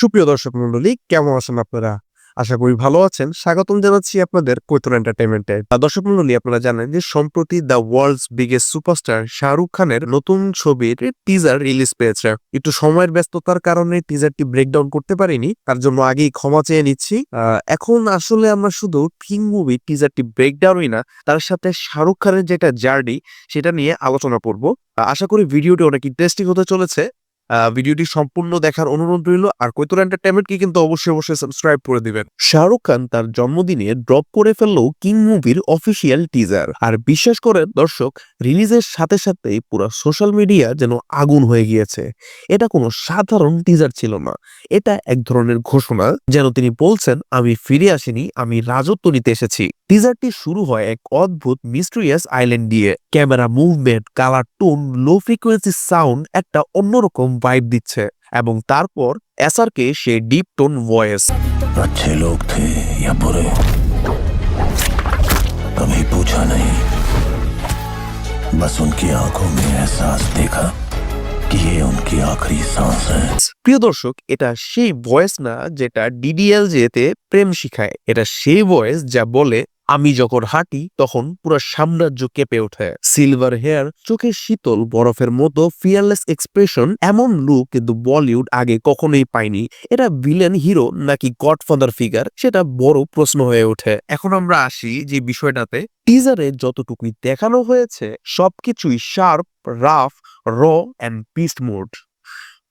সুপ্রিয় দর্শক মন্ডলী, কেমন আছেন আপনারা? আশা করি ভালো আছেন। স্বাগতম জানাচ্ছি আপনাদের কৈতর এন্টারটেনমেন্টে দর্শক মন্ডলী, আপনারা জানেন যে সম্প্রতি the world's biggest superstar Shahrukh খানের নতুন ছবির টিজার রিলিজ পেয়েছে। একটু সময়ের ব্যস্ততার কারণে টিজারটি ব্রেকডাউন করতে পারিনি, তার জন্য আগেই ক্ষমা চেয়ে নিচ্ছি। এখন আসলে আমরা শুধু কিং মুভি টিজারটি ব্রেকডাউনই না, তার সাথে শাহরুখ খানের যেটা জার্নি সেটা নিয়ে আলোচনা করব। আশা করি ভিডিওটি অনেক ইন্টারেস্টিং হতে চলেছে। ভিডিওটি সম্পূর্ণ দেখার অনুরোধ রইল। আর কৈতুর এন্টারটেনমেন্টকে কিন্তু অবশ্যই অবশ্যই সাবস্ক্রাইব করে দিবেন। শাহরুখ খান তার জন্মদিনে ড্রপ করে ফেলল কিং মুভির অফিসিয়াল টিজার আর বিশ্বাস করেন, দর্শক রিলিজের সাথে সাথেই পুরো সোশ্যাল মিডিয়া যেন আগুন হয়ে গিয়েছে। এটা কোনো সাধারণ টিজার ছিল না। এটা এক ধরনের ঘোষণা। যেন তিনি বলছেন, আমি ফিরে আসিনি, আমি রাজত্ব নিতে এসেছি। টিজারটি শুরু হয় এক অদ্ভুত মিস্ট্রিয়াস আইল্যান্ড দিয়ে camera movement colour tone low frequency sound একটা অন্যরকম ভাইব দিচ্ছে এবং তারপর এসআরকে সে ডিপ টোন ভয়েস अच्छे लोग थे या बुरे कभी पूछा नहीं बस उनकी आंखों में एहसास देखा कि ये उनकी आखिरी सांस है প্রিয় দর্শক এটা সেই ভয়েস না যেটা ডিডিএল যেতে প্রেম শিখায় এটা সেই ভয়েস যা বলে আমি যখন হাঁটি, তখন পুরো সাম্রাজ্য কেঁপে ওঠে। সিলভার হেয়ার চোখের শীতল, বরফের মতো ফিয়ারলেস এক্সপ্রেশন এমন লুক কিন্তু বলিউড আগে কখনোই পায়নি। এটা ভিলেন হিরো নাকি গডফাদার ফিগার সেটা বড় প্রশ্ন হয়ে ওঠে। এখন আমরা আসি যে বিষয়টাতে। টিজারে যতটুকুই দেখানো হয়েছে, সবকিছুই sharp rough raw and beast mode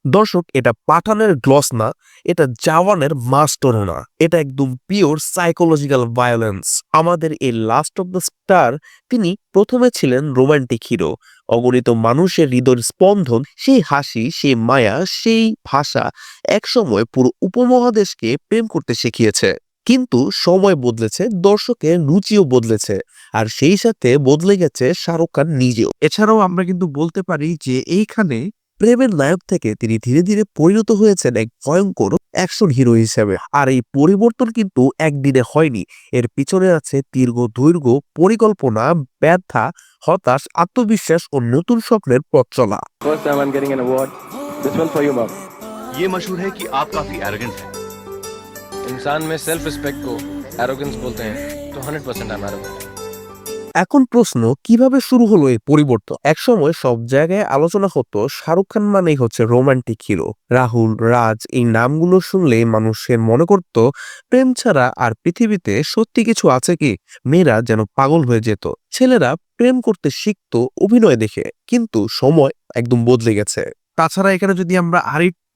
দর্শক, এটা পাঠানের গ্লস না, এটা জাওয়ানের মাস্টরও না। এটা একদম পিওর সাইকোলজিক্যাল ভায়োলেন্স আমাদের এই লাস্ট অফ দ্য স্টার তিনি প্রথমে ছিলেন রোমান্টিক হিরো অগণিত মানুষের হৃদয়ের স্পন্দন, সেই হাসি, সেই মায়া, সেই ভাষা একসময় পুরো উপমহাদেশকে প্রেম করতে শিখিয়েছে। কিন্তু সময় বদলেছে, দর্শকের রুচিও বদলেছে, আর সেই সাথে বদলে গেছে শাহরুখ খান নিজেও। এছাড়াও আমরা কিন্তু বলতে পারি যে এইখানে প্রেমের নায়ক থেকে তিনি ধীরে ধীরে পরিণত হয়েছেন এক ভয়ঙ্কর অ্যাকশন হিরো হিসেবে আর এই পরিবর্তন কিন্তু একদিনে হয়নি এর পিছনে আছে দীর্ঘ দৈর্ঘ্য পরিকল্পনা ব্যথা হতাশ আত্মবিশ্বাস ও নতুন স্বপ্নের পথ চলা First time I'm getting an award. This one's for you, mom. ये मशहूर है कि आप काफी एरोगेंट हैं इंसान में सेल्फ रिस्पेक्ट को एरोगेंस बोलते हैं तो 100% परसेंट आई एरोगेंट এখন প্রশ্ন, কীভাবে শুরু হলো এই পরিবর্তন? একসময় সব জায়গায় আলোচনা হতো, শাহরুখ খান মানেই হচ্ছে রোমান্টিক হিরো রাহুল, রাজ, এই নামগুলো শুনলেই মানুষের মনে করত, প্রেম ছাড়া আর পৃথিবীতে সত্যি কিছু আছে কি? মেয়েরা যেন পাগল হয়ে যেত। ছেলেরা প্রেম করতে শিখতো অভিনয় দেখে, কিন্তু সময় একদম বদলে গেছে। তাছাড়া এখানে যদি আমরা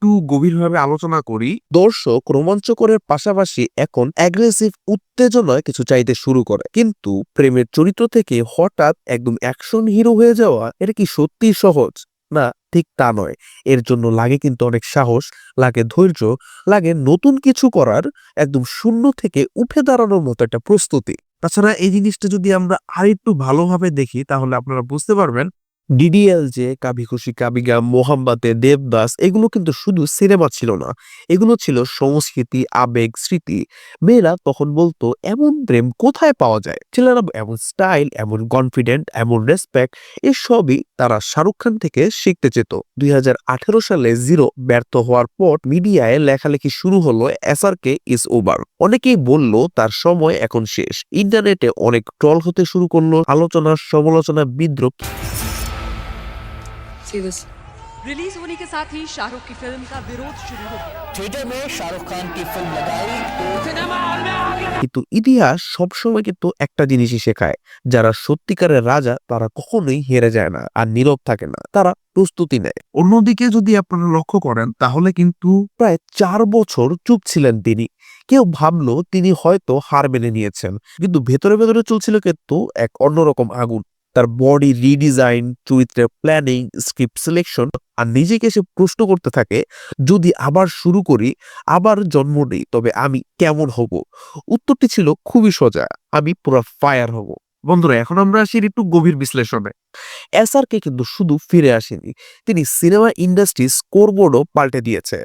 আরেকটু গভীরভাবে আলোচনা করি। দর্শক, রোমাঞ্চকরের পাশাপাশি এখন অ্যাগ্রেসিভ উত্তেজনায় কিছু চাইতে শুরু করে। কিন্তু প্রেমের চরিত্র থেকে হঠাৎ একদম অ্যাকশন হিরো হয়ে যাওয়া, এটা কি সত্যিই সহজ? না, ঠিক তা নয়। এর জন্য লাগে কিন্তু অনেক সাহস, লাগে ধৈর্য, লাগে নতুন কিছু করার, একদম শূন্য থেকে উঠে দাঁড়ানোর মতো একটা প্রস্তুতি। তাছাড়া এই জিনিসটা যদি আমরা আরেকটু ভালোভাবে দেখি, তাহলে আপনারা বুঝতে পারবেন ডিডিএল যে কাভি খুশি কাবিগা মোহাম্মদে দেবদাস, এগুলো কিন্তু শুধু সিনেমা ছিল না। এগুলো ছিল সংস্কৃতি, আবেগ, স্মৃতি। মেয়েরা তখন বলতো, এমন প্রেম কোথায় পাওয়া যায়? ছেলেরা এমন স্টাইল, এমন কনফিডেন্ট, এমন রেসপেক্ট, এসবই তারা শাহরুখ খান থেকে শিখতে যেত। দুই হাজার আঠেরো সালে জিরো ব্যর্থ হওয়ার পর মিডিয়ায় লেখালেখি শুরু হলো এসআরকে ইজ ওভার। অনেকেই বলল, তার সময় এখন শেষ। ইন্টারনেটে অনেক ট্রল হতে শুরু করল, আলোচনা, সমালোচনা, বিদ্রোহ। See this. रिलीज होने के साथ ही शाहरुख की फिल्म का विरोध शुरू हो गया थिएटर में शाहरुख खान की फिल्म लगाई কিন্তু ইতিহাস সবসময় কিন্তু একটা জিনিসই শেখায় যারা সত্যিকারের রাজা তারা কখনোই হেরে যায় না আর নীরব থাকে না তারা প্রস্তুতি নেয় অন্যদিকে যদি আপনারা লক্ষ্য করেন তাহলে কিন্তু প্রায় চার বছর চুপ ছিলেন তিনি কেউ ভাবলো তিনি হয়তো হার মেনে নিয়েছেন কিন্তু ভেতরে ভেতরে চলছিল কিন্তু এক অন্যরকম আগুন তার বডি রিডিজাইন চরিত্রের প্ল্যানিং স্ক্রিপ্ট সিলেকশন আর নিজেকে সে প্রশ্ন করতে থাকে, যদি আবার শুরু করি, আবার জন্ম নেই, তবে আমি কেমন হব? উত্তরটি ছিল খুবই সোজা, আমি পুরো ফায়ার হব। বন্ধুরা, এখন আমরা আসি একটু গভীর বিশ্লেষণে। এসআরকে কিন্তু শুধু ফিরে আসেনি, তিনি সিনেমা ইন্ডাস্ট্রি স্কোরবোর্ডও পাল্টে দিয়েছে।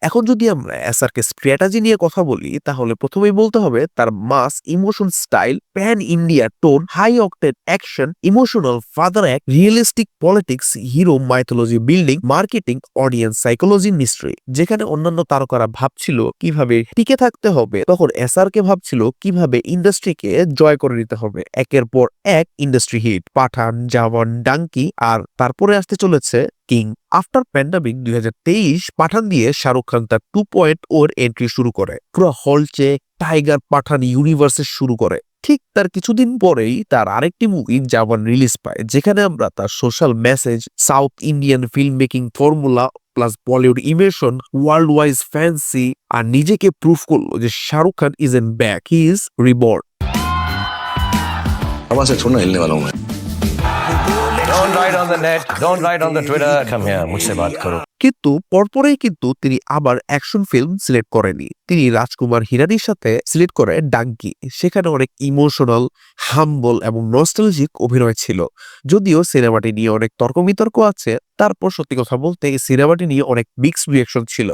এখন যদি আমরা এসআরকে স্ট্র্যাটেজি নিয়ে কথা বলি, তাহলে প্রথমেই বলতে হবে তার mass, emotion style, pan India tone, high octane action, emotional father act, realistic politics, hero mythology building, marketing, audience psychology mystery. যেখানে অন্যান্য তারকারা ভাবছিল কীভাবে টিকে থাকতে হবে, তখন এসআরকে ভাবছিল কীভাবে ইন্ডাস্ট্রিকে জয় করে নিতে হবে। একের পর এক ইন্ডাস্ট্রি হিট, পাঠান, জাওয়ান, ডাঙ্কি, আর তারপরে আসতে চলেছে কিং আফটার প্যান্ডামিক দুই তেইশ পাঠান দিয়ে শাহরুখ খান তার টু পয়েন্ট ওর এন্ট্রি শুরু করে। পুরো হলচেক টাইগার পাঠান ইউনিভার্সে শুরু করে। ঠিক তার কিছুদিন পরেই তার আরেকটি মুভি জাপান রিলিজ পায়, যেখানে আমরা তার social message South Indian film making formula plus Bollywood emotion world wise fancy আর নিজেকে প্রুফ করল যে Shahrukh Khan is an back he is reborn আমার সাথে ছোট না Don't write on the net. Don't write on the Twitter. Come here, मुझसे बात करो. কিন্তু পরপরেই কিন্তু তিনি আবার অ্যাকশন ফিল্ম সিলেক্ট করেনি তিনি রাজকুমার হিরানির সাথে সিলেক্ট করে ডাঙ্কি সেখানে অনেক ইমোশনাল হাম্বল এবং নস্টালজিক অভিনয় ছিল যদিও সিনেমাটি নিয়ে অনেক তর্ক বিতর্ক আছে তারপর সত্যি কথা বলতে এই সিনেমাটি নিয়ে অনেক মিক্সড রিয়াকশন ছিল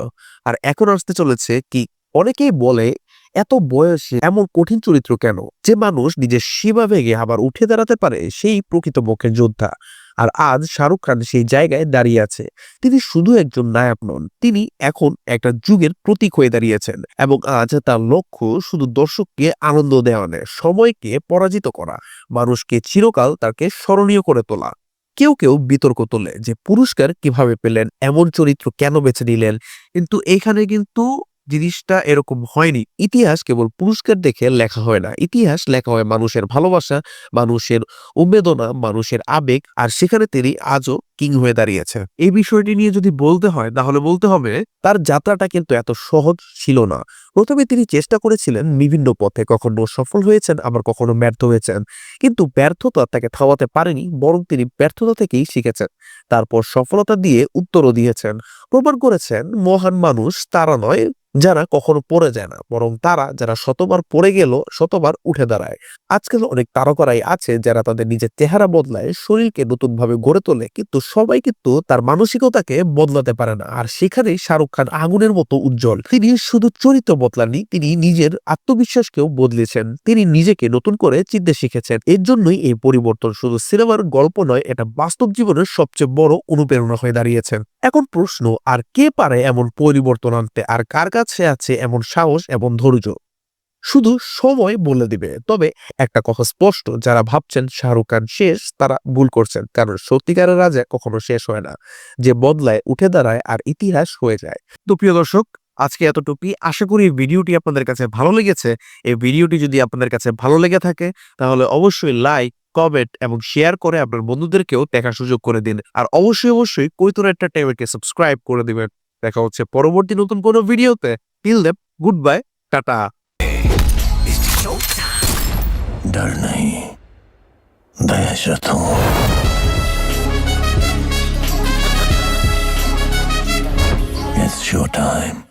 আর এখন আসতে চলেছে কি অনেকেই বলে এত বয়সে এমন কঠিন চরিত্র কেন? যে মানুষ নিজের সীমা ভেঙে আবার উঠে দাঁড়াতে পারে সেই প্রকৃতপক্ষের যোদ্ধা। আর আজ শাহরুখ খান সেই জায়গায় দাঁড়িয়ে আছে। তিনি শুধু একজন নায়ক নন, তিনি এখন একটা যুগের প্রতীক হয়ে দাঁড়িয়েছেন এবং আজ তার লক্ষ্য শুধু দর্শককে আনন্দ দেওয়া নয়, সময়কে পরাজিত করা, মানুষকে চিরকাল তাকে স্মরণীয় করে তোলা। কেউ কেউ বিতর্ক তোলে যে পুরস্কার কীভাবে পেলেন, এমন চরিত্র কেন বেছে নিলেন, কিন্তু এখানে কিন্তু জিনিসটা এরকম হয়নি। ইতিহাস কেবল পুরস্কার দেখে লেখা হয় না। ইতিহাস লেখা হয় মানুষের ভালোবাসা, মানুষের উমেদনা মানুষের আবেগ, আর সেখানে তিনি আজও কিং হয়ে দাঁড়িয়েছে। এই বিষয়টি নিয়ে যদি বলতে হয়, তাহলে বলতে হবে, তার যাত্রাটা কিন্তু এত সহজ ছিল না। প্রথমে তিনি চেষ্টা করেছিলেন বিভিন্ন পথে কখনো সফল হয়েছেন, আবার কখনো ব্যর্থ হয়েছেন। কিন্তু ব্যর্থতা তাকে থামাতে পারেনি, বরং তিনি ব্যর্থতা থেকেই শিখেছেন। তারপর সফলতা দিয়ে উত্তরও দিয়েছেন। প্রমাণ করেছেন, মহান মানুষ তারা নয় যারা কখনো পড়ে যায় না, বরং তারা যারা শতবার পড়ে গেল, শতবার উঠে দাঁড়ায়। আজকাল অনেক তারকারাই আছে যারা তাদের নিজের চেহারা বদলায়, শরীরকে নতুন ভাবে গড়ে তোলে, কিন্তু সবাই কিন্তু তার মানসিকতাকে বদলাতে পারে না। আর সেখানেই শাহরুখ খান আগুনের মতো উজ্জ্বল। তিনি শুধু চরিত্র বদলাননি তিনি নিজের আত্মবিশ্বাসকেও বদলেছেন। তিনি নিজেকে নতুন করে চিনতে শিখেছেন। এর জন্যই এই পরিবর্তন শুধু সিনেমার গল্প নয়, এটা বাস্তব জীবনের সবচেয়ে বড় অনুপ্রেরণা হয়ে দাঁড়িয়েছেন। এখন প্রশ্ন, আর কে পারে এমন পরিবর্তন আনতে? আর কার কাছে আছে এমন সাহস এবং ধৈর্য? শুধু সময় বলে দিবে। তবে একটা কথা স্পষ্ট, যারা ভাবছেন শাহরুখ খান শেষ, তারা ভুল করছেন। কারণ সত্যিকারের রাজা কখনো শেষ হয় না। যে বদলায়, উঠে দাঁড়ায়, আর ইতিহাস হয়ে যায়। তো প্রিয় দর্শক আজকে এতটুকুই। আশা করি ভিডিওটি আপনাদের কাছে ভালো লেগেছে। এই ভিডিওটি যদি আপনাদের কাছে ভালো লেগে থাকে, তাহলে অবশ্যই লাইক, কমেন্ট এবং শেয়ার করে আপনার বন্ধুদেরকেও দেখার সুযোগ করে দিন। আর অবশ্যই অবশ্যই কৈতর এন্টারটেনমেন্টকে সাবস্ক্রাইব করে দিবেন। দেখা হচ্ছে পরবর্তী নতুন কোনো ভিডিওতে। Till then good bye tata. डर नहीं It's your time.